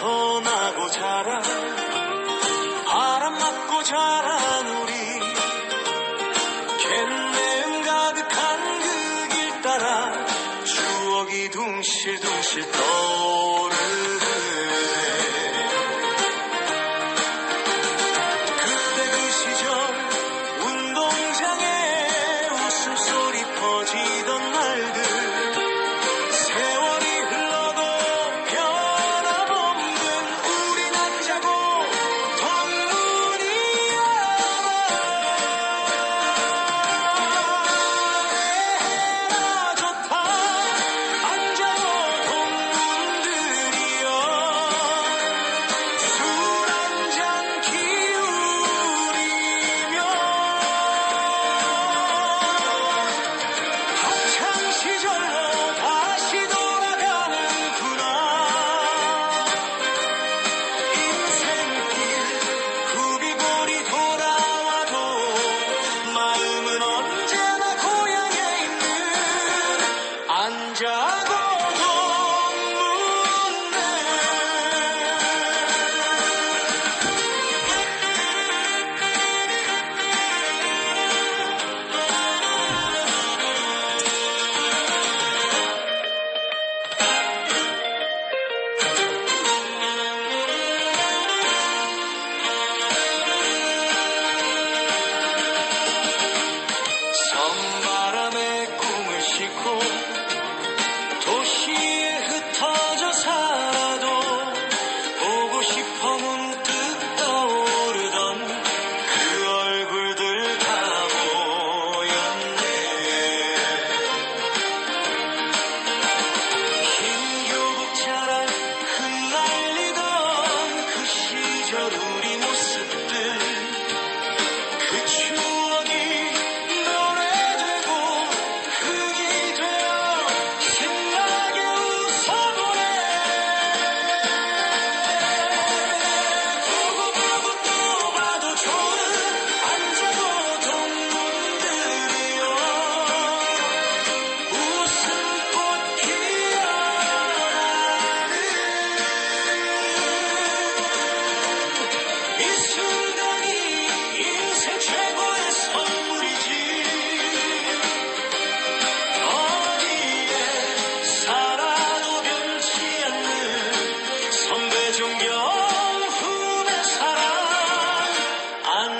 선하고 자라 아람 맞고 자란 우리 캔내음 가득한 그 길 따라 추억이 둥실둥실 떠오. cold.